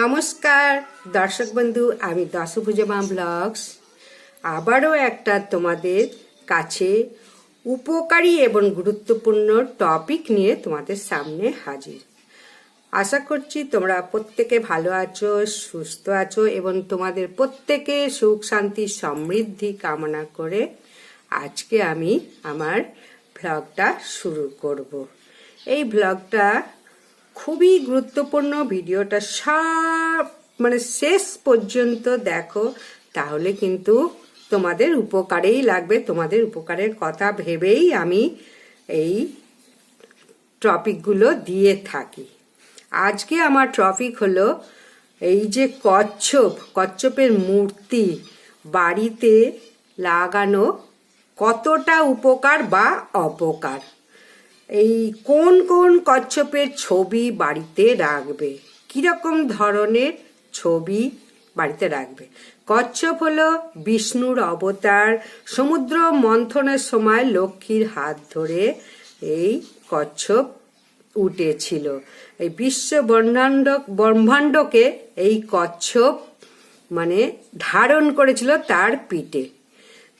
নমস্কার, দর্শক বন্ধু, আমি দশভুজমা ব্লগস। আবারও একটা তোমাদের কাছে উপকারী এবং গুরুত্বপূর্ণ টপিক নিয়ে তোমাদের সামনে হাজির। আশা করছি তোমরা প্রত্যেকে ভালো আছো, সুস্থ আছো এবং তোমাদের প্রত্যেকে সুখ, শান্তি, সমৃদ্ধি কামনা করে আজকে আমি আমার ভ্লগটা শুরু করব। এই ভ্লগটা খুবই গুরুত্বপূর্ণ ভিডিওটা সব মানে শেষ পর্যন্ত দেখো, তাহলে কিন্তু তোমাদের উপকারেই লাগবে। তোমাদের উপকারের কথা ভেবেই আমি এই টপিকগুলো দিয়ে থাকি। আজকে আমার টপিক হলো এই যে কচ্ছপ, কচ্ছপের মূর্তি বাড়িতে লাগানো কতটা উপকার বা অপকার। এই কোন কোন কচ্ছপের ছবি বাড়িতে রাখবে? কীরকম ধরনের ছবি বাড়িতে রাখবে? কচ্ছপ হলো বিষ্ণুর অবতার। সমুদ্র মন্থনের সময় লক্ষ্মীর হাত ধরে এই কচ্ছপ উঠেছিল। এই বিশ্ব ব্রহ্মাণ্ড, ব্রহ্মাণ্ডকে এই কচ্ছপ মানে ধারণ করেছিল তার পিঠে।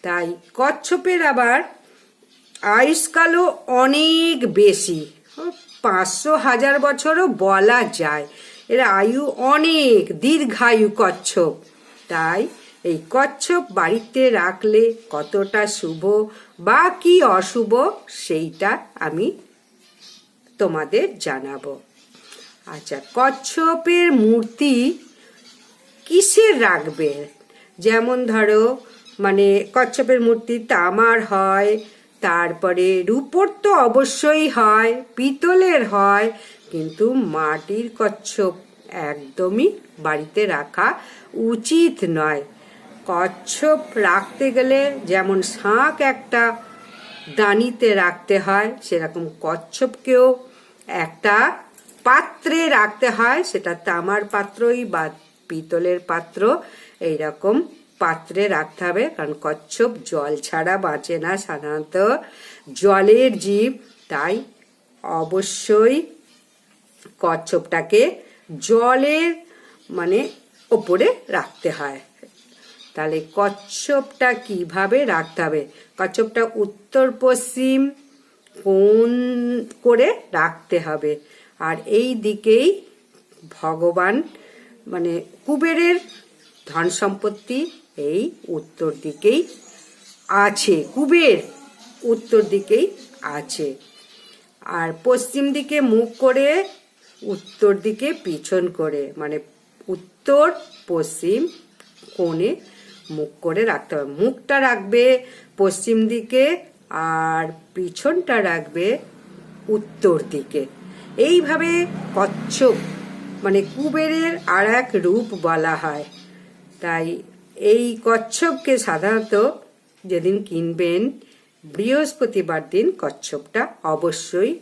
তাই কচ্ছপের আবার আয়ুষ্কালও অনেক বেশি। পাঁচশো হাজার বছরও বলা যায়। এর আয়ু অনেক, দীর্ঘায়ু কচ্ছপ। তাই এই কচ্ছপ বাড়িতে রাখলে কতটা শুভ বা কি অশুভ সেইটা আমি তোমাদের জানাব। আচ্ছা কচ্ছপের মূর্তি কিসের রাখবে? যেমন ধরো মানে কচ্ছপের মূর্তি তামার হয় তারপরে রূপোর তো অবশ্যই হয়, পিতলের হয়, কিন্তু মাটির কচ্ছপ একদমই বাড়িতে রাখা উচিত নয়। কচ্ছপ রাখতে গেলে যেমন শাঁখ একটা দানিতে রাখতে হয়, সেরকম কচ্ছপকেও একটা পাত্রে রাখতে হয় সেটা তামার পাত্রই বা পিতলের পাত্র, এইরকম পাত্রে রাখতে হবে, কারণ কচ্ছপ জল ছাড়া বাঁচে না সাধারণত জলের জীব। তাই অবশ্যই কচ্ছপটাকে জলের মানে ওপরে রাখতে হয়। তাহলে কচ্ছপটা কীভাবে রাখতে হবে? কচ্ছপটা উত্তর পশ্চিম কোন করে রাখতে হবে। আর এই দিকেই ভগবান মানে কুবেরের ধন সম্পত্তি এই উত্তর দিকেই আছে। কুবের উত্তর দিকেই আছে। আর পশ্চিম দিকে মুখ করে, উত্তর দিকে পিছন করে। মানে উত্তর, পশ্চিম কোণে মুখ করে রাখতে হবে। মুখটা রাখবে পশ্চিম দিকে আর পিছনটা রাখবে উত্তর দিকে। এইভাবে কচ্ছপ মানে কুবেরের আর এক রূপ বলা হয়। তাই এই কচ্ছপকে সাধারণত যেদিন কিনবেন, বৃহস্পতিবার দিন কচ্ছপটা অবশ্যই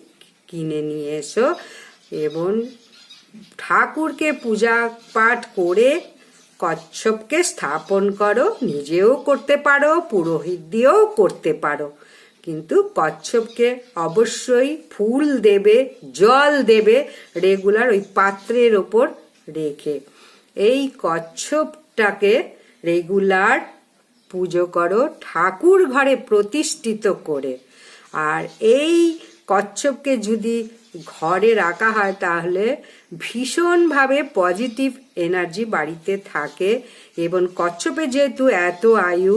কিনে নিয়ে এসো এবং ঠাকুরকে পূজা পাঠ করে কচ্ছপকে স্থাপন করো, নিজেও করতে পারো, পুরোহিত দিয়েও করতে পারো। কিন্তু কচ্ছপকে অবশ্যই ফুল দেবে, জল দেবে রেগুলার ওই পাত্রের ওপর রেখে। এই কচ্ছপটাকে রেগুলার পুজো করো, ঠাকুর ঘরে প্রতিষ্ঠিত করে। আর এই কচ্ছপকে যদি ঘরে রাখা হয়, তাহলে ভীষণভাবে পজিটিভ এনার্জি বাড়িতে থাকে এবং কচ্ছপে যেহেতু এত আয়ু,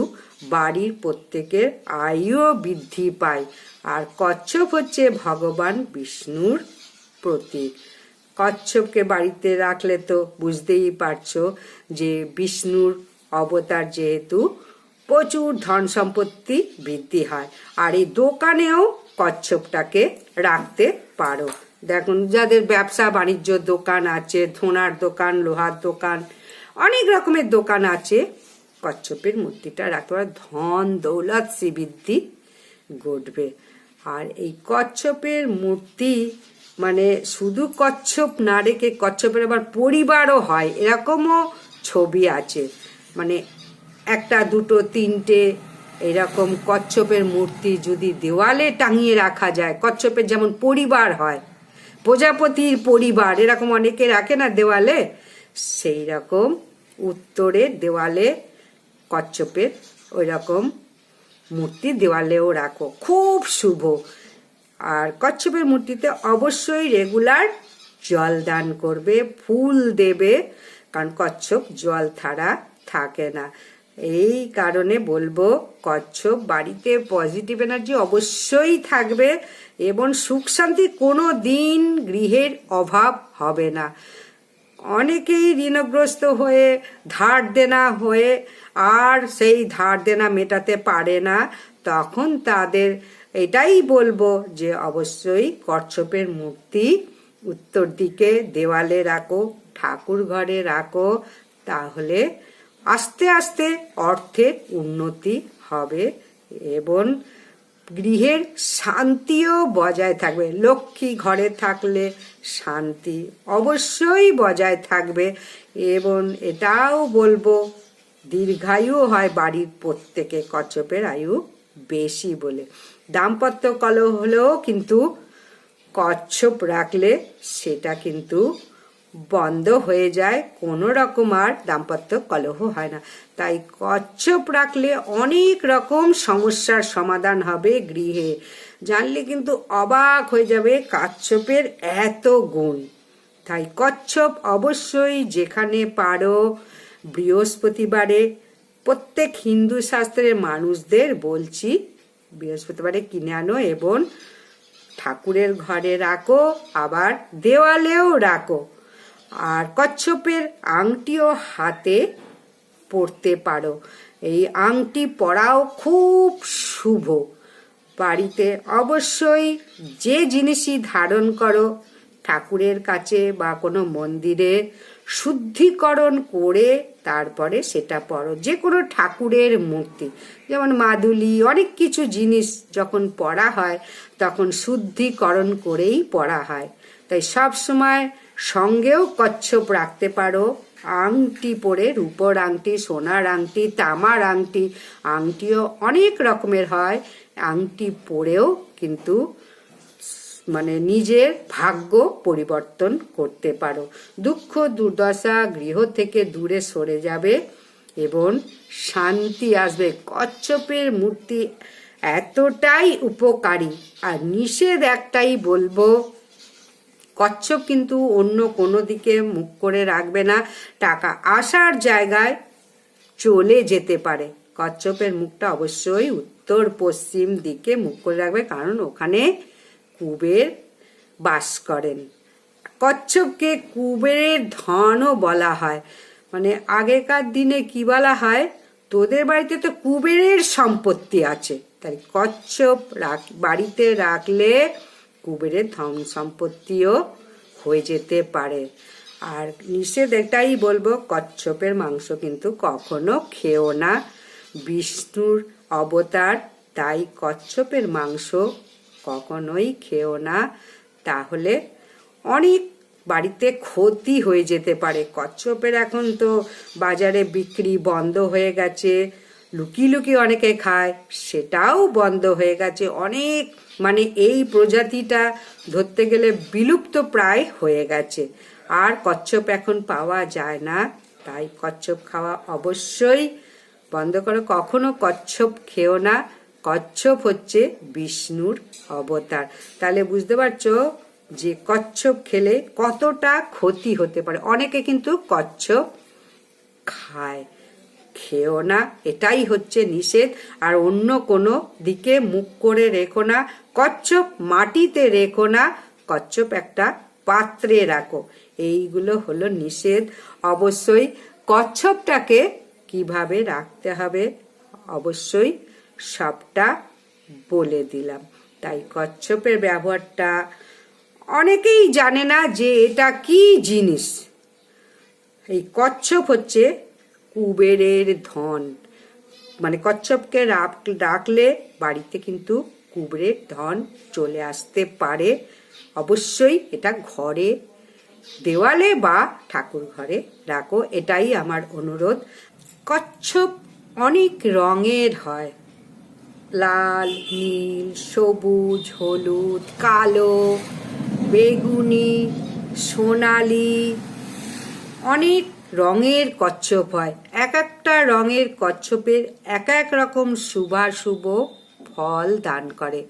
বাড়ির প্রত্যেকের আয়ুও বৃদ্ধি পায়। আর কচ্ছপ হচ্ছে ভগবান বিষ্ণুর প্রতীক। কচ্ছপকে বাড়িতে রাখলে তো বুঝতেই পারছ যে বিষ্ণুর অবতার যেহেতু প্রচুর ধন সম্পত্তি বৃদ্ধি হয়। আর এই দোকানেও কচ্ছপটাকে রাখতে পারো। দেখুন, যাদের ব্যবসা, বাণিজ্য দোকান আছে, ধোনার দোকান, লোহার দোকান, অনেক রকমের দোকান আছে। কচ্ছপের মূর্তিটা রাখতে পারো। ধন, দৌলত, শ্রীবৃদ্ধি ঘটবে। আর এই কচ্ছপের মূর্তি মানে শুধু কচ্ছপ না রেখে কচ্ছপের আবার পরিবারও হয়। এরকমও ছবি আছে। মানে একটা, দুটো, তিনটে এরকম কচ্ছপের মূর্তি যদি দেওয়ালে টাঙিয়ে রাখা যায়, কচ্ছপের যেমন পরিবার হয়, প্রজাপতির পরিবার, এরকম অনেকে রাখে না দেওয়ালে, সেই রকম উত্তরের দেওয়ালে কচ্ছপের ওই রকম মূর্তি দেওয়ালেও রাখো। খুব শুভ। আর কচ্ছপের মূর্তিতে অবশ্যই রেগুলার জল দান করবে, ফুল দেবে, কারণ কচ্ছপ জল ছাড়া থাকে না। এই কারণে বলব, কচ্ছপ বাড়িতে পজিটিভ এনার্জি অবশ্যই থাকবে এবং সুখ শান্তি কোনো দিন গৃহের অভাব হবে না। অনেকেই ঋণগ্রস্ত হয়ে ধার দেনা হয়ে আর সেই ধার দেনা মেটাতে পারে না। তখন তাদের এটাই বলব যে, অবশ্যই কচ্ছপের মূর্তি উত্তর দিকে দেওয়ালে রাখো, ঠাকুর ঘরে রাখো, তাহলে আস্তে আস্তে অর্থের উন্নতি হবে এবং গৃহের শান্তিও বজায় থাকবে। লক্ষ্মী ঘরে থাকলে শান্তি অবশ্যই বজায় থাকবে এবং এটাও বলব, দীর্ঘায়ু হয় বাড়ির প্রত্যেকে, কচ্ছপের আয়ু বেশি বলে। দাম্পত্য কলহ হলেও কিন্তু কচ্ছপ রাখলে সেটা কিন্তু বন্ধ হয়ে যায়, কোনো রকম আর দাম্পত্য কলহ হয় না। তাই কচ্ছপ রাখলে অনেক রকম সমস্যার সমাধান হবে গৃহে। জানলে কিন্তু অবাক হয়ে যাবে কচ্ছপের এত গুণ। তাই কচ্ছপ অবশ্যই যেখানে পারো, বৃহস্পতিবারে প্রত্যেক হিন্দু শাস্ত্রের মানুষদের বলছি, বৃহস্পতিবারে কিনে আনো এবং ঠাকুরের ঘরে রাখো, আবার দেওয়ালেও রাখো। আর কচ্ছপের আংটিও হাতে পরতে পারো। এই আংটি পরাও খুব শুভ। বাড়িতে অবশ্যই যে জিনিসই ধারণ করো, ঠাকুরের কাছে বা কোনো মন্দিরে শুদ্ধিকরণ করে তারপরে সেটা পরো। যে কোনো ঠাকুরের মূর্তি, যেমন মাদুলি, অনেক কিছু জিনিস যখন পড়া হয়, তখন শুদ্ধিকরণ করেই পড়া হয়। তাই সব সময় সঙ্গেও কচ্ছপ রাখতে পারো। আংটি পরে রূপর আংটি, সোনার আংটি, তামার আংটি, আংটিও অনেক রকমের হয়। আংটি পরেও কিন্তু মানে নিজের ভাগ্য পরিবর্তন করতে পারো। দুঃখ, দুর্দশা গৃহ থেকে দূরে সরে যাবে এবং শান্তি আসবে। কচ্ছপের মূর্তি এতটাই উপকারী আর নিষেধ একটাই বলব কচ্ছপ কিন্তু অন্য কোনো দিকে মুখ করে রাখবে না, টাকা আসার জায়গায় চলে যেতে পারে। কচ্ছপের মুখটা অবশ্যই উত্তর পশ্চিম দিকে মুখ করে রাখবে, কারণ ওখানে কুবের বাস করেন। কচ্ছপকে কুবেরের ধনও বলা হয়। মানে আগেকার দিনে কি বলা হয়? তোদের বাড়িতে তো কুবেরের সম্পত্তি আছে। তাই কচ্ছপ বাড়িতে রাখলে কুবেরের ধন সম্পত্তিও হয়ে যেতে পারে। আর নিষেধ এটাই বলব, কচ্ছপের মাংস কিন্তু কখনো খেও না। বিষ্ণুর অবতার, তাই কচ্ছপের মাংস কখনোই খেও না। তাহলে অনেক বাড়িতে ক্ষতি হয়ে যেতে পারে। কচ্ছপের এখন তো বাজারে বিক্রি বন্ধ হয়ে গেছে। লুকিয়ে লুকিয়ে অনেকে খায়, সেটাও বন্ধ হয়ে গেছে। অনেক মানে এই প্রজাতিটা ধরতে গেলে বিলুপ্ত প্রায় হয়ে গেছে। আর কচ্ছপ এখন পাওয়া যায় না, তাই কচ্ছপ খাওয়া অবশ্যই বন্ধ করো। কখনো কচ্ছপ খেও না। কচ্ছপ হচ্ছে বিষ্ণুর অবতার। তাহলে বুঝতে পারছ যে কচ্ছপ খেলে কতটা ক্ষতি হতে পারে। অনেকে কিন্তু কচ্ছপ খায়। খেও না। এটাই হচ্ছে নিষেধ। আর অন্য কোনো দিকে মুখ করে রেখো না। কচ্ছপ মাটিতে রেখো না। কচ্ছপ একটা পাত্রে রাখো। এইগুলো হলো নিষেধ। অবশ্যই কচ্ছপটাকে কীভাবে রাখতে হবে? অবশ্যই সবটা বলে দিলাম। তাই কচ্ছপের ব্যবহারটা অনেকেই জানে না যে এটা কি জিনিস। এই কচ্ছপ হচ্ছে কুবেরের ধন। মানে কচ্ছপকে ডাকলে বাড়িতে কিন্তু কুবেরের ধন চলে আসতে পারে। অবশ্যই এটা ঘরে দেওয়ালে বা ঠাকুর ঘরে রাখো, এটাই আমার অনুরোধ। কচ্ছপ অনেক রঙের হয়। লাল, নীল, সবুজ, হলুদ, কালো, বেগুনি, সোনালি, অনেক রঙের কচ্ছপ হয়। এক একটা রঙের কচ্ছপের এক এক রকম শুভাশুভ ফল দান করে।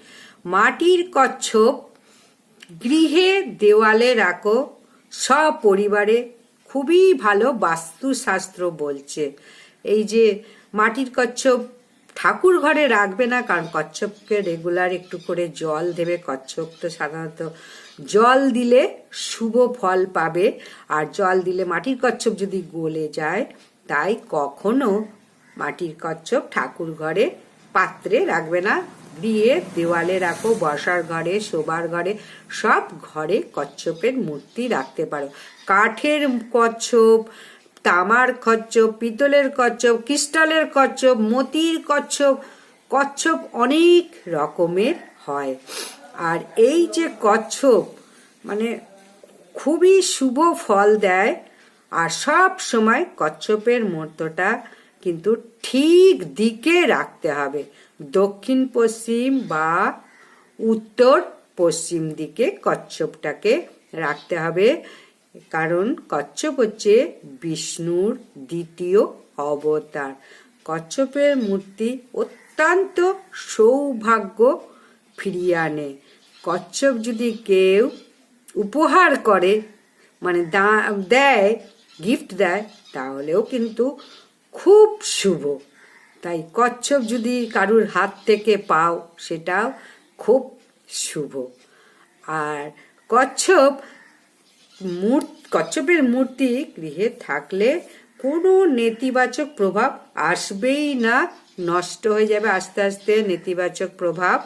মাটির কচ্ছপ, গৃহে দেওয়ালে রাখো, সপরিবারে খুবই ভালো বাস্তুশাস্ত্র বলছে। এই যে মাটির কচ্ছপ ঠাকুর ঘরে রাখবে না, কারণ কচ্ছপকে রেগুলার একটু করে জল দেবে। কচ্ছপ তো সাধারণত জল দিলে শুভ ফল পাবে, আর জল দিলে মাটির কচ্ছপ যদি গলে যায়, তাই কখনো মাটির কচ্ছপ ঠাকুর ঘরে পাত্রে রাখবে না। দিয়ে দেওয়ালে রাখো বসার ঘরে, শোবার ঘরে, সব ঘরে কচ্ছপের মূর্তি রাখতে পারো। কাঠের কচ্ছপ তামার কচ্ছপ, পিতলের কচ্ছপ, ক্রিস্টালের কচ্ছপ, মতির কচ্ছপ কচ্ছপ অনেক রকমের হয়। আর এই যে কচ্ছপ মানে খুবই শুভ ফল দেয়, আর সব সময় কচ্ছপের মূর্তটা কিন্তু ঠিক দিকে রাখতে হবে। দক্ষিণ পশ্চিম বা উত্তর পশ্চিম দিকে কচ্ছপটাকে রাখতে হবে। কারণ কচ্ছপ হচ্ছে বিষ্ণুর দ্বিতীয় অবতার। কচ্ছপের মূর্তি অত্যন্ত সৌভাগ্য ফিরিয়ে আনে। কচ্ছপ যদি কেউ উপহার করে মানে দা- দেয় গিফট দেয়, তাহলেও কিন্তু খুব শুভ। তাই কচ্ছপ যদি কারুর হাত থেকে পাও, সেটাও খুব শুভ। আর কচ্ছপ কচ্ছপের মূর্তি গৃহে থাকলে কোনো নেতিবাচক প্রভাব আসবেই না, নষ্ট হয়ে যাবে আস্তে আস্তে নেতিবাচক প্রভাব।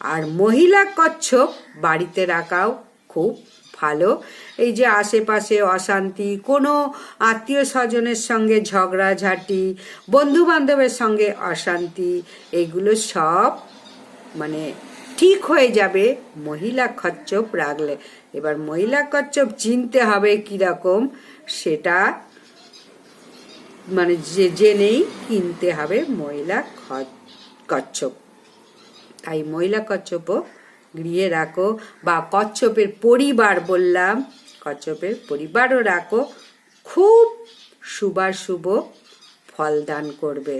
আর মহিলা কচ্ছপ বাড়িতে রাখাও খুব ভালো। এই যে আশেপাশে অশান্তি, কোনো আত্মীয় স্বজনের সঙ্গে ঝগড়াঝাটি বন্ধু বান্ধবের সঙ্গে অশান্তি, এগুলো সব মানে ঠিক হয়ে যাবে। মহিলা কচ্ছপ রাখলে এবার মহিলা কচ্ছপ চিনতে হবে কীরকম। সেটা মানে যে জেনেই কিনতে হবে মহিলা কচ্ছপ তাই মহিলা কচ্ছপও গৃহে রাখো বা কচ্ছপের পরিবার বললাম কচ্ছপের পরিবারও রাখো। খুব শুভাশুভ ফল দান করবে।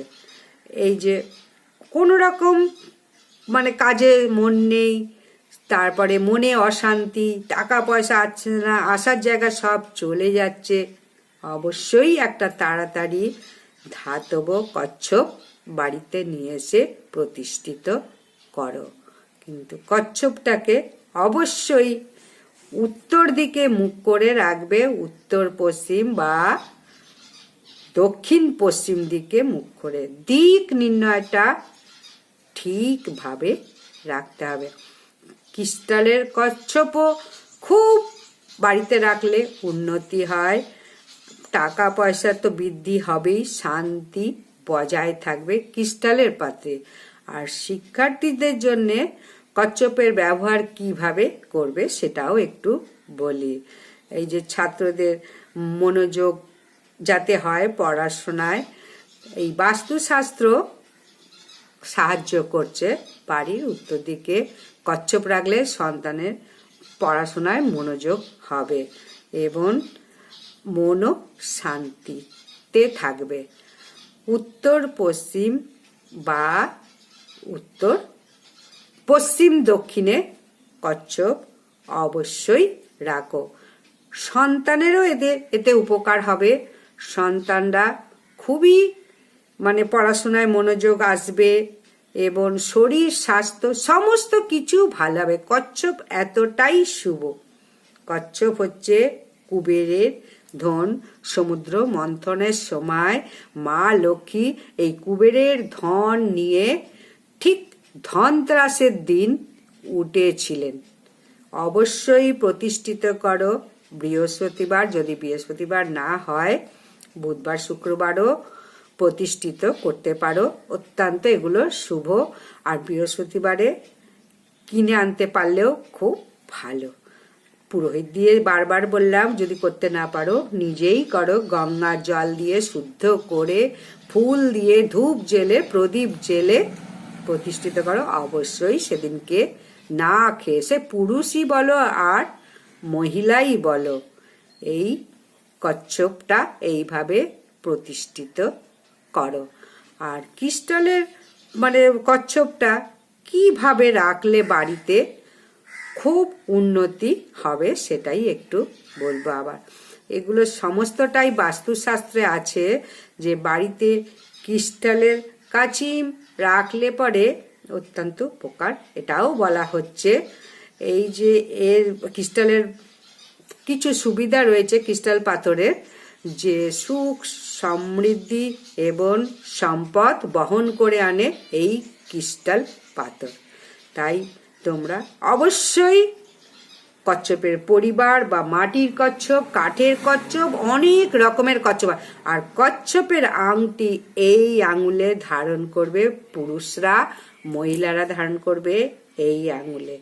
এই যে কোনো রকম মানে কাজে মন নেই, তারপরে মনে অশান্তি টাকা পয়সা আসছে না, আসার জায়গা সব চলে যাচ্ছে। অবশ্যই একটা তাড়াতাড়ি ধাতব কচ্ছপ বাড়িতে নিয়ে এসে প্রতিষ্ঠিত করো। কিন্তু কচ্ছপটাকে অবশ্যই উত্তর দিকে মুখ করে রাখবে, উত্তর পশ্চিম বা দক্ষিণ পশ্চিম দিকে মুখ করে। দিক নির্ণয়টা ঠিকভাবে রাখতে হবে। ক্রিস্টালের কচ্ছপও খুব বাড়িতে রাখলে উন্নতি হয়। টাকা পয়সা তো বৃদ্ধি হবেই, শান্তি বজায় থাকবে ক্রিস্টালের পাত্রে। আর শিক্ষার্থীদের জন্যে কচ্ছপের ব্যবহার কীভাবে করবে সেটাও একটু বলি। এই যে ছাত্রদের মনোযোগ যাতে হয় পড়াশোনায়, এই বাস্তুশাস্ত্র সাহায্য করছে বাড়ির উত্তর দিকে কচ্ছপ রাখলে সন্তানের পড়াশোনায় মনোযোগ হবে এবং মনও শান্তিতে থাকবে। উত্তর পশ্চিম বা উত্তর পশ্চিম দক্ষিণে কচ্ছপ অবশ্যই রাখো। সন্তানেরও এদের এতে উপকার হবে। সন্তানরা খুবই মানে পড়াশোনায় মনোযোগ আসবে এবং শরীর, স্বাস্থ্য, সমস্ত কিছু ভালো হবে। কচ্ছপ এতটাই শুভ। কচ্ছপ হচ্ছে কুবেরের ধন সমুদ্র মন্থনের সময় মা লক্ষ্মী এই কুবেরের ধন নিয়ে ঠিক ধনত্রাসের দিন উঠেছিলেন। অবশ্যই প্রতিষ্ঠিত করো। বৃহস্পতিবার যদি বৃহস্পতিবার না হয়, বুধবার, শুক্রবারও প্রতিষ্ঠিত করতে পারো। অত্যন্ত এগুলো শুভ। আর বৃহস্পতিবারে কিনে আনতে পারলেও খুব ভালো। পুরোহিত দিয়ে বারবার বললাম, যদি করতে না পারো, নিজেই করো। গঙ্গার জল দিয়ে শুদ্ধ করে, ফুল দিয়ে ধূপ জেলে, প্রদীপ জেলে প্রতিষ্ঠিত করো। অবশ্যই সেদিনকে না খেয়ে সে পুরুষই বলো আর মহিলাই বলো। এই কচ্ছপটা এইভাবে প্রতিষ্ঠিত করো। আর ক্রিস্টালের মানে কচ্ছপটা কীভাবে রাখলে বাড়িতে খুব উন্নতি হবে সেটাই একটু বলব আবার। এগুলো সমস্তটাই বাস্তুশাস্ত্রে আছে যে বাড়িতে ক্রিস্টালের কাচিম রাখলে পরে অত্যন্ত উপকার। এটাও বলা হচ্ছে। এই যে এর ক্রিস্টালের কিছু সুবিধা রয়েছে ক্রিস্টাল পাথরের, যে সুখ সমৃদ্ধি এবং সম্পদ বহন করে আনে এই ক্রিস্টাল পাথর। তাই তোমরা অবশ্যই কচ্ছপের পরিবার বা মাটির কচ্ছপ, কাঠের কচ্ছপ, অনেক রকমের কচ্ছপ আর কচ্ছপের আংটি এই আঙুলে ধারণ করবে পুরুষরা, মহিলারা ধারণ করবে এই আঙুলে।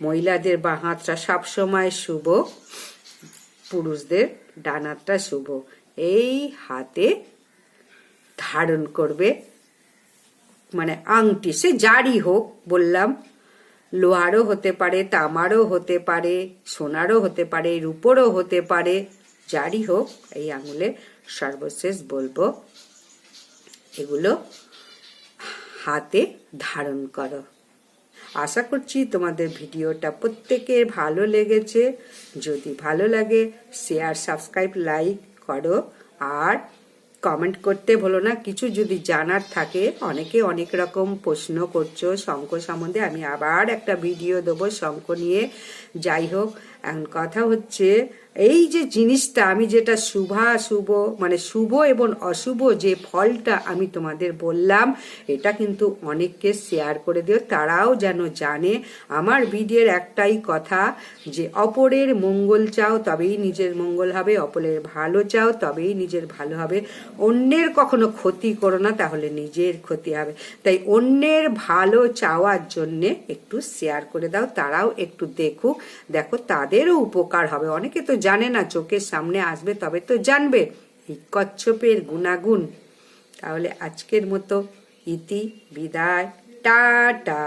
মহিলাদের বাঁ হাতটা সবসময় শুভ, পুরুষদের ডান হাতটা শুভ। এই হাতে ধারণ করবে। মানে আংটি, সে যারই হোক, বললাম। লোহারও হতে পারে, তামারও হতে পারে, সোনারও হতে পারে, রূপোরও হতে পারে যারই হোক, এই আঙুলে সর্বশেষ বলব। এগুলো হাতে ধারণ করো। আশা করছি তোমাদের ভিডিওটা প্রত্যেকের ভালো লেগেছে। যদি ভালো লাগে শেয়ার সাবস্ক্রাইব লাইক করো। আর কমেন্ট করতে ভুলো না, কিছু যদি জানার থাকে, অনেকে অনেক রকম প্রশ্ন করছ শঙ্খ সম্বন্ধে, আমি আবার একটা ভিডিও দেবো শঙ্খ নিয়ে। যাই হোক, এখন কথা হচ্ছে এই যে জিনিসটা, আমি যেটা শুভা শুভ মানে শুভ এবং অশুভ যে ফলটা আমি তোমাদের বললাম, এটা কিন্তু অনেককে শেয়ার করে দিও। তারাও যেন জানে, আমার ভিডিওর একটাই কথা যে অপরের মঙ্গল চাও, তবেই নিজের মঙ্গল হবে। অপরের ভালো চাও, তবেই নিজের ভালো হবে। অন্যের কখনো ক্ষতি করো না, তাহলে নিজের ক্ষতি হবে। তাই অন্যের ভালো চাওয়ার জন্যে একটু শেয়ার করে দাও। তারাও একটু দেখুক, দেখো তাদেরও উপকার হবে। অনেকে তো জানে না, চোখের সামনে আসবে, তবে তো জানবে। এই কচ্ছপের গুণাগুণ। তাহলে আজকের মতো ইতি বিদায়। টাটা।